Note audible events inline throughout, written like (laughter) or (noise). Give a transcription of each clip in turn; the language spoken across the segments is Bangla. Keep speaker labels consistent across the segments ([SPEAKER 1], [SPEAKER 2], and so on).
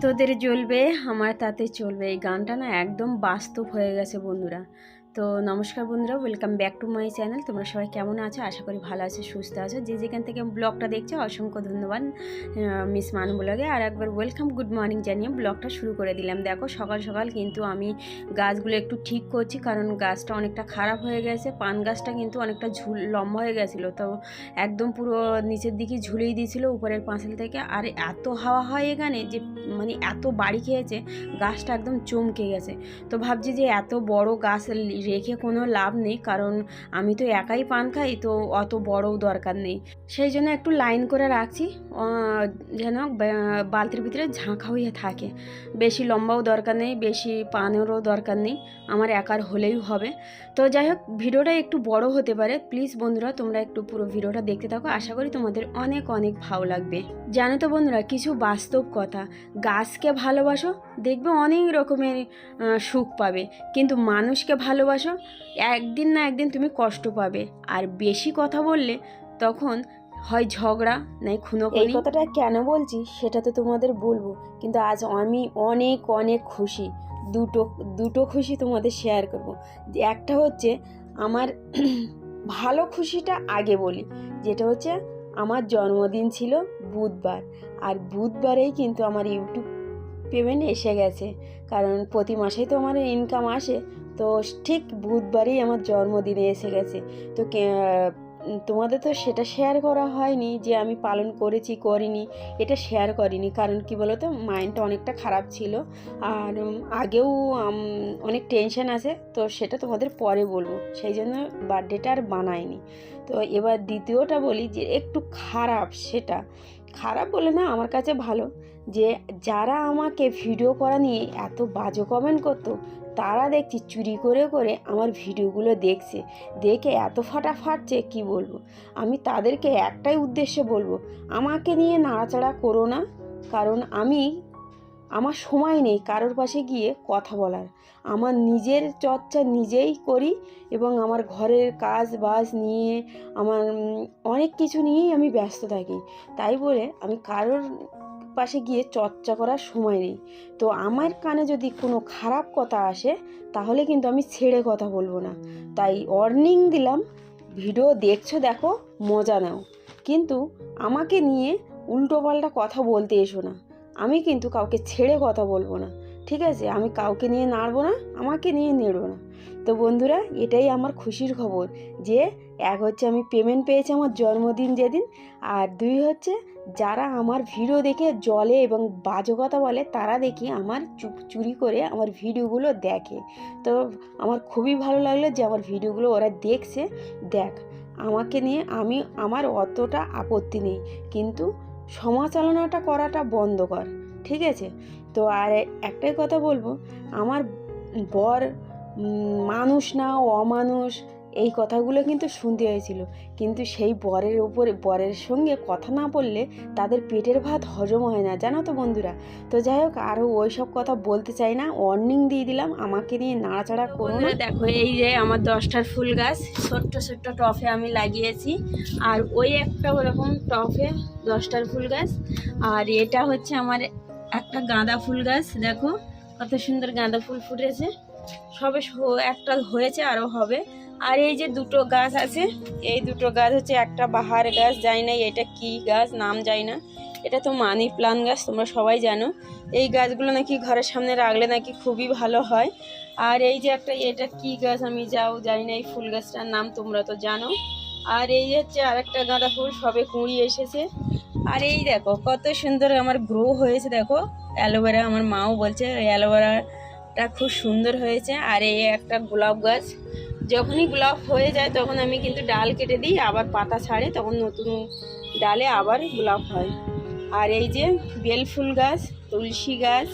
[SPEAKER 1] তোদের জ্বলবে আমার তাতে চলবে। এই গানটা না একদম বাস্তব হয়ে গেছে বন্ধুরা। তো নমস্কার বন্ধুরা welcome back to my channel তোমরা সবাই কেমন আছো? আশা করি ভালো আছো, সুস্থ আছো। যে যেখান থেকে ব্লগটা দেখছ, অসংখ্য ধন্যবাদ মিস মান ব্লগে। আর একবার ওয়েলকাম গুড মর্নিং জানিয়ে ব্লগটা শুরু করে দিলাম। দেখো, সকাল সকাল কিন্তু আমি গাছগুলো একটু ঠিক করছি, কারণ গাছটা অনেকটা খারাপ হয়ে গেছে। পান গাছটা কিন্তু অনেকটা ঝুল, লম্বা হয়ে গেছিল। তো একদম পুরো নিচের দিকে ঝুলিয়ে দিয়েছিল উপরের পাঁচিল থেকে। আর এত হাওয়া হয় এখানে যে মানে এত বাড়ি খেয়েছে, গাছটা একদম চমকে গেছে। তো ভাবছি যে এত বড় গাছ রেখে কোনো লাভ নেই, কারণ আমি তো একাই পান খাই, তো অত বড়ও দরকার নেই। সেই জন্য একটু লাইন করে রাখছি যেন বালতির ভিতরে ঝাঁকা হয়ে থাকে। বেশি লম্বাও দরকার নেই, বেশি পানেরও দরকার নেই, আমার একার হলেই হবে। তো যাই হোক, ভিডিওটা একটু বড় হতে পারে, প্লিজ বন্ধুরা তোমরা একটু পুরো ভিডিওটা দেখতে থাকো, আশা করি তোমাদের অনেক অনেক ভালো লাগবে। জানো তো বন্ধুরা, কিছু বাস্তব কথা, গাছকে ভালোবাসো দেখবে অনেক রকমের সুখ পাবে। কিন্তু মানুষকে ভালোবাসো, একদিন না একদিন তুমি কষ্ট পাবে। আর বেশি কথা বললে তখন হয় ঝগড়া, নাই খুনো এই কথাটা কেন বলছি সেটা তো তোমাদের বলব। কিন্তু আজ আমি অনেক অনেক খুশি। দুটো দুটো খুশি তোমাদের শেয়ার করব। একটা হচ্ছে আমার (clears throat) ভালো খুশিটা আগে বলি। যেটা হচ্ছে আমার জন্মদিন ছিল বুধবার। আর বুধবারেই কিন্তু আমার ইউটিউব পেমেন্ট এসে গেছে। কারণ প্রতি মাসেই তো আমার ইনকাম আসে। তো ঠিক বুধবারই আমার জন্মদিনে এসে গেছে। তো তোমাদের তো সেটা শেয়ার করা হয়নি যে আমি পালন করেছি, করিনি। এটা শেয়ার করিনি, কারণ কি বলো তো মাইন্ডটা অনেকটা খারাপ ছিল। আর আগেও অনেক টেনশন আছে। তো সেটা তোমাদের পরে বলব। সেই জন্য বার্থডেটা আর বানায়নি তো এবার দ্বিতীয়টা বলি যে একটু খারাপ সেটা। খারাপ বলে না, আমার কাছে ভালো। যে যারা আমাকে ভিডিও করা নিয়ে এত বাজে কমেন্ট করতো তারা দেখছি চুরি করে করে আমার ভিডিওগুলো দেখছে। দেখে এত ফাটা ফাটছে কি বলব? আমি তাদেরকে একটাই উদ্দেশ্যে বলব, আমাকে নিয়ে নাড়াচাড়া করো না। কারণ আমি, আমার সময় নেই কারোর পাশে গিয়ে কথা বলার। আমার নিজের চর্চা নিজেই করি এবং আমার ঘরের কাজ বাজ নিয়ে, আমার অনেক কিছু নিয়েই আমি ব্যস্ত থাকি। তাই বলে আমি কারোর পাশে গিয়ে চর্চা করার সময় নেই। তো আমার কানে যদি কোনো খারাপ কথা আসে, তাহলে কিন্তু আমি ছেড়ে কথা বলব না। তাই ওয়ার্নিং দিলাম, ভিডিও দেখছ দেখো, মজা নাও। কিন্তু আমাকে নিয়ে উল্টোপাল্টা কথা বলতে এসো না। আমি কিন্তু কাউকে ছেড়ে কথা বলব না। ঠিক আছে? আমি কাউকে নিয়ে নাড়বো না, আমাকে নিয়ে নেড়বো না। তো বন্ধুরা, এটাই আমার খুশির খবর যে এক হচ্ছে আমি পেমেন্ট পেয়েছি আমার জন্মদিন যেদিন, আর দুই হচ্ছে যারা আমার ভিডিও দেখে জলে এবং বাজে কথা বলে, তারা দেখি আমার চুরি করে আমার ভিডিওগুলো দেখে। তো আমার খুবই ভালো লাগল যে আমার ভিডিওগুলো ওরা দেখছে। দেখ, আমাকে নিয়ে আমি, আমার অতটা আপত্তি নেই। কিন্তু সমালোচনাটা করাটা বন্ধ কর। ঠিক আছে? তো আর একটাই কথা বলব আমার বর মানুষ না অমানুষ এই কথাগুলো কিন্তু শুনতে হয়েছিল। কিন্তু সেই বরের উপরে বরের সঙ্গে কথা না বললে তাদের পেটের ভাত হজম হয় না জানো তো বন্ধুরা? তো যাই হোক আরও ওই সব কথা বলতে চাই না ওয়ার্নিং দিয়ে দিলাম আমাকে নিয়ে নাড়াচাড়া করো না। দেখো এই যে আমার দশটার ফুল গাছ ছোট্ট ছোট্ট টফে আমি লাগিয়েছি। আর ওই একটা ওরকম টফে দশটার ফুল গাছ আর এটা হচ্ছে আমার একটা গাঁদা ফুল গাছ, দেখো কত সুন্দর গাঁদা ফুল ফুটেছে। সবে একটা হয়েছে আরও হবে। আর এই যে দুটো গাছ আছে, এই দুটো গাছ হচ্ছে একটা বাহার গাছ যাই না এটা কি গাছ, নাম জানি না। এটা তো মানি প্লান্ট গাছ, তোমরা সবাই জানো। এই গাছগুলো নাকি ঘরের সামনে রাখলে নাকি খুবই ভালো হয়। আর এই যে একটা, এটা কি গাছ আমি যাও, জানি না এই ফুল গাছটার নাম, তোমরা তো জানো। আর এই হচ্ছে আরেকটা গাঁদা ফুল, সবে কুঁড়ি এসেছে। আর এই দেখো, কত সুন্দর আমার গ্রো হয়েছে দেখো। অ্যালোভেরা আমার মাও বলছে অ্যালোভেরাটা খুব সুন্দর হয়েছে। আর এই একটা গোলাপ গাছ, যখনই গোলাপ হয়ে যায় তখন আমি কিন্তু ডাল কেটে দিই, আবার পাতা ছাড়ে, তখন নতুন ডালে আবার গোলাপ হয়। আর এই যে বেল ফুল গাছ, তুলসী গাছ,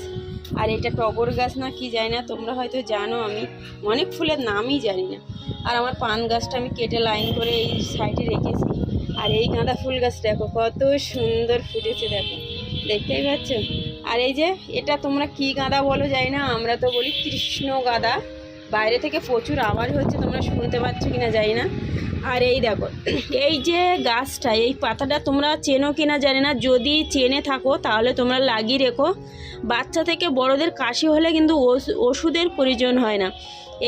[SPEAKER 1] আর এটা টগর গাছ না কি জানি না, তোমরা হয়তো জানো, আমি অনেক ফুলের নামই জানি না। আর আমার পান গাছটা আমি কেটে লাইন করে এই সাইডে রেখেছি। আর এই গাঁদা ফুল গাছ দেখো, কত সুন্দর ফুটেছে দেখো। দেখতেই পাচ্ছ? আর এই যে, এটা তোমরা কি গাঁদা বলো জানি না, আমরা তো বলি কৃষ্ণ গাঁদা। বাইরে থেকে প্রচুর আওয়াজ হচ্ছে, তোমরা শুনতে পাচ্ছ কিনা জানি না। আর এই দেখো, এই যে গাছটা, এই পাতাটা তোমরা চেনো কিনা জানি না, যদি চেনে থাকো তাহলে তোমরা লাগিয়ে রেখো। বাচ্চা থেকে বড়দের কাশি হলে কিন্তু ওষ- ওষুধের প্রয়োজন হয় না।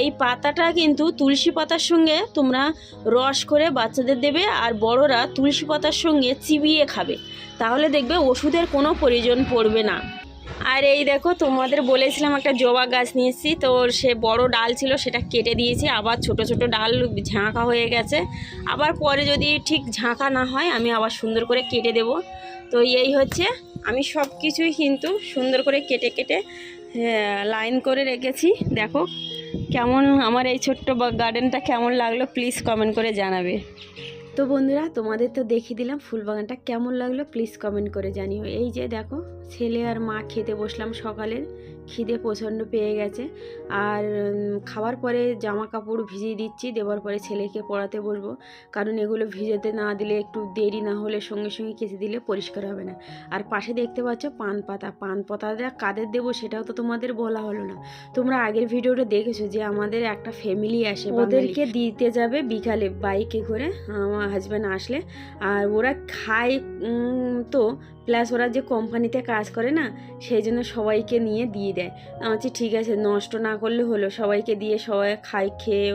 [SPEAKER 1] এই পাতাটা কিন্তু তুলসী পাতার সঙ্গে তোমরা রস করে বাচ্চাদের দেবে আর বড়রা তুলসী পাতার সঙ্গে চিবিয়ে খাবে। তাহলে দেখবে ওষুধের কোনো প্রয়োজন পড়বে না। আর এই দেখো তোমাদের বলেছিলাম একটা জবা গাছ নিয়ে এসেছি তো সে বড় ডাল ছিল সেটা কেটে দিয়েছি। আবার ছোট ছোট ডাল ঝাঁকা হয়ে গেছে। আবার পরে যদি ঠিক ঝাঁকা না হয় আমি আবার সুন্দর করে কেটে দেব। তো এই হচ্ছে আমি সব কিছুই কিন্তু সুন্দর করে কেটে কেটে হ্যাঁ, লাইন করে রেখেছি। দেখো কেমন আমার এই ছোট্ট গার্ডেনটা কেমন লাগল? প্লিজ কমেন্ট করে জানাবে। তো বন্ধুরা, তোমাদের তো দেখিয়ে দিলাম ফুলবাগানটা কেমন লাগল? প্লিজ কমেন্ট করে জানিও। এই যে দেখো, ছেলে আর মা খেতে বসলাম সকালের। খিদে প্রচণ্ড পেয়ে গেছে। আর খাওয়ার পরে জামা কাপড় ভিজিয়ে দিচ্ছি, দেওয়ার পরে ছেলেকে পড়াতে বসবো। কারণ এগুলো ভিজাতে না দিলে একটু দেরি না হলে সঙ্গে সঙ্গে কেচে দিলে পরিষ্কার হবে না। আর পাশে দেখতে পাচ্ছ পান পাতা। পান পাতাটা কাদের দেবো সেটাও তো তোমাদের বলা হলো না। তোমরা আগের ভিডিওটা দেখেছ যে আমাদের একটা ফ্যামিলি আসে ওদেরকে দিতে যাবে বিকালে বাইকে করে, আমার হাজব্যান্ড আসলে। আর ওরা খায় তো প্লাস ওরা যে কোম্পানিতে কাজ করে না সেই জন্য সবাইকে নিয়ে দিয়ে দেয়। আমি বলছি ঠিক আছে নষ্ট না করলে হলো সবাইকে দিয়ে সবাই খেয়ে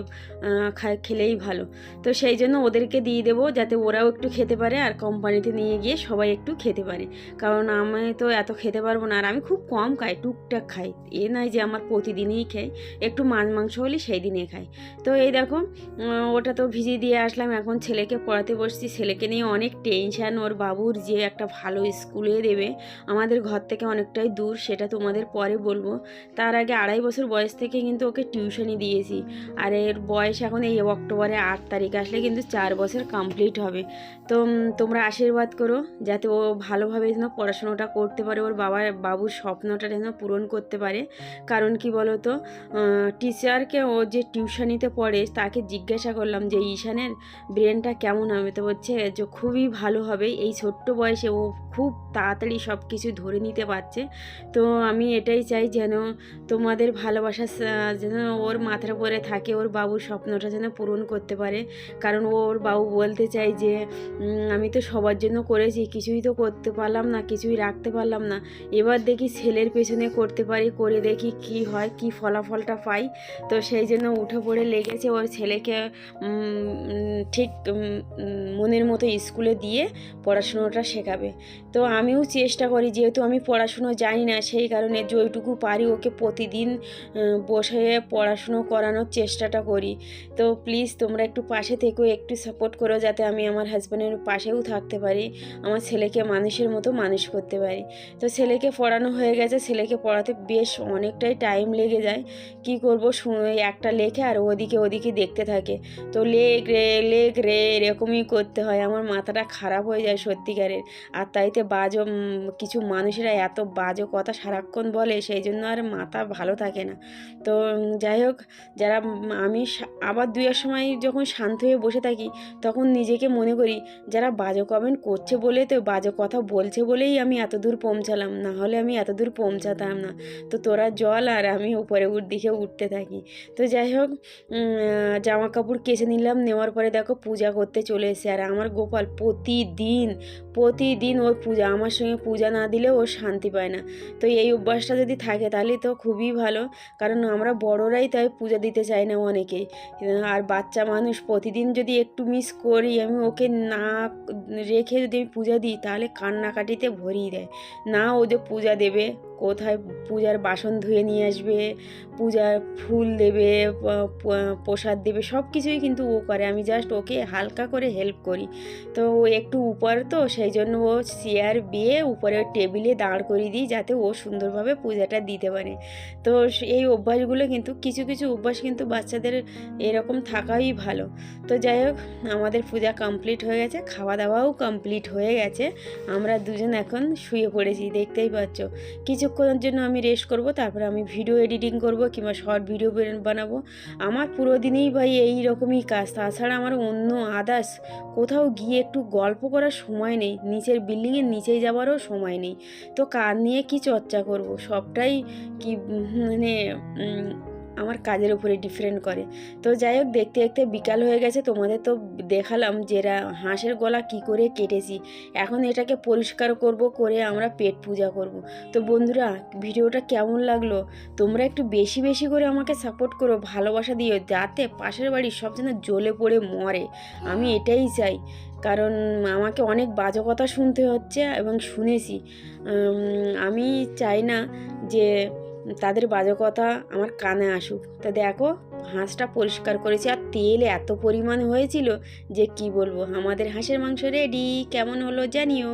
[SPEAKER 1] আহ, খাই খেলেই ভালো। তো সেই জন্য ওদেরকে দিয়ে দেবো যাতে ওরাও একটু খেতে পারে আর কোম্পানিতে নিয়ে গিয়ে সবাই একটু খেতে পারে। কারণ আমি তো এত খেতে পারব না আর আমি খুব কম খাই টুকটাক খাই। এ নয় যে আমার প্রতিদিনই খাই একটু মাছ মাংস হলে সেই দিনে খাই। তো এই দেখো ওটা তো ভিজিয়ে দিয়ে আসলাম এখন ছেলেকে পড়াতে বসছি। ছেলেকে নিয়ে অনেক টেনশান ওর বাবুর যে একটা ভালো স্কুলে দেবে। আমাদের ঘর থেকে অনেকটাই দূর, সেটা তোমাদের পরে বলব। তার আগে আড়াই বছর বয়স থেকে কিন্তু ওকে টিউশনি দিয়েছি। আর এর বয়স এখন এই অক্টোবরে আট তারিখ, আসলে কিন্তু চার বছর কমপ্লিট হবে। তো তোমরা আশীর্বাদ করো, যাতে ও ভালোভাবে যেন পড়াশোনাটা করতে পারে, ওর বাবার, বাবুর স্বপ্নটা যেন পূরণ করতে পারে। কারণ কি বলো তো টিচারকে ও যে টিউশনিতে পড়ে, তাকে জিজ্ঞাসা করলাম যে, ঈশানের ব্রেনটা কেমন হবে? তো বলছে যে, খুবই ভালো হবে। এই ছোট্ট বয়সে ও খুব তাড়াতাড়ি সব কিছু ধরে নিতে পারছে। তো আমি এটাই চাই যেন তোমাদের ভালোবাসা যেন ওর মাথার উপরে থাকে, ওর বাবুর স্বপ্নটা যেন পূরণ করতে পারে। কারণ ওর বাবু বলতে চাই যে আমি তো সবার জন্য করেছি, কিছুই তো করতে পারলাম না, কিছুই রাখতে পারলাম না। এবার দেখি ছেলের পেছনে করতে পারি, করে দেখি কি হয়, কি ফলাফলটা পাই। তো সেই জন্য উঠে পড়ে লেগেছে ওর ছেলেকে ঠিক মনের মতো স্কুলে দিয়ে পড়াশুনোটা শেখাবে। তো আমিও চেষ্টা করি, যেহেতু আমি পড়াশুনো জানি না, সেই কারণে যেটুকু পারি ওকে প্রতিদিন বসে পড়াশুনো করানোর চেষ্টাটা করি। তো প্লিজ তোমরা একটু পাশে থেকেও একটু সাপোর্ট করো যাতে আমি আমার হাজব্যান্ডের পাশেও থাকতে পারি, আমার ছেলেকে মানুষের মতো মানুষ করতে পারি। তো ছেলেকে পড়ানো হয়ে গেছে, ছেলেকে পড়াতে বেশ অনেকটাই টাইম লেগে যায়। কি করব শুনে একটা লেখে আর ওদিকে ওদিকে দেখতে থাকে। তো লেখ রে লেখ রে, এরকমই করতে হয়, আমার মাথাটা খারাপ হয়ে যায় সত্যিকারের। আর তাইতে বাজো কিছু মানুষেরা এত বাজো কথা সারাক্ষণ বলে, সেই জন্য আর মাথা ভালো থাকে না। তো যাই হোক, যারা আমি আবার দুইয়ের সময় যখন শান্ত হয়ে বসে থাকি, তখন নিজেকে মনে করি, যারা বাজে কমেন্ট করছে বলে তো বাজে কথা বলছে বলেই আমি এত দূর পৌঁছালাম, না হলে আমি এত দূর পৌঁছাতাম না। তো তোরা জল আর আমি উপরে দিকে উঠতে থাকি। তো যাই হোক জামা কাপড় কেচে নিলাম, নেওয়ার পরে দেখো পূজা করতে চলে এসে আর আমার গোপাল প্রতিদিন প্রতিদিন ওর পূজা আমার সঙ্গে পূজা না দিলে ও শান্তি পায় না। তো এই অভ্যাসটা যদি থাকে তাহলে তো খুবই ভালো। কারণ আমরা বড়রাই তাই পূজা দিতে চাই না অনেকেই আর বাচ্চা মানুষ প্রতিদিন যদি একটু মিস করি, আমি ওকে না রেখে যদি আমি পূজা দিই, তাহলে কান্নাকাটিতে ভরিয়ে দেয়। না ও যে পূজা দেবে, কোথায় পূজার বাসন ধুয়ে নিয়ে আসবে পূজার ফুল দেবে প্রসাদ দেবে সব কিছুই কিন্তু ও করে। আমি জাস্ট ওকে হালকা করে হেল্প করি। তো ও একটু উপর তো, সেই জন্য ও চেয়ার বিয়ে উপরে টেবিলে দাঁড় করিয়ে দিই, যাতে ও সুন্দরভাবে পূজাটা দিতে পারে। তো এই অভ্যাসগুলো কিন্তু, কিছু কিছু অভ্যাস কিন্তু বাচ্চাদের এরকম থাকাই ভালো। তো যাই হোক, আমাদের পূজা কমপ্লিট হয়ে গেছে খাওয়া দাওয়াও কমপ্লিট হয়ে গেছে। আমরা দুজন এখন শুয়ে পড়েছি, দেখতেই পাচ্ছ। কিছুক্ষণের জন্য আমি রেস্ট করব, তারপরে আমি ভিডিও এডিটিং করব কিংবা শর্ট ভিডিও বানাবো। আমার পুরো দিনেই ভাই এই রকমই কাজ। তাছাড়া আমার অন্য আদার্স কোথাও গিয়ে একটু গল্প করার সময় নেই। নিচের বিল্ডিংয়ের নিচে যাওয়ারও সময় নেই। তো কার নিয়ে কি চর্চা করব? সবটাই কি মানে আমার কাজের উপরে ডিফারেন্ট করে। তো যাই হোক, দেখতে দেখতে বিকাল হয়ে গেছে, তোমাদের তো দেখালাম যে রা- হাঁসের গলা কি করে কেটেছি। এখন এটাকে পরিষ্কার করব, করে আমরা পেট পূজা করব। তো বন্ধুরা, ভিডিওটা কেমন লাগল? তোমরা একটু বেশি বেশি করে আমাকে সাপোর্ট করো, ভালোবাসা দিও, যাতে পাশের বাড়ির সব যেন জ্বলে পড়ে, মরে। আমি এটাই চাই। কারণ আমাকে অনেক বাজে কথা শুনতে হচ্ছে এবং শুনেছি। আমি চাই না যে তাদের বাজে কথা আমার কানে আসুক। তা দেখো, হাঁসটা পরিষ্কার করেছি আর তেল এত পরিমাণ হয়েছিল যে কি বলব? আমাদের হাঁসের মাংস রেডি কেমন হলো জানিও।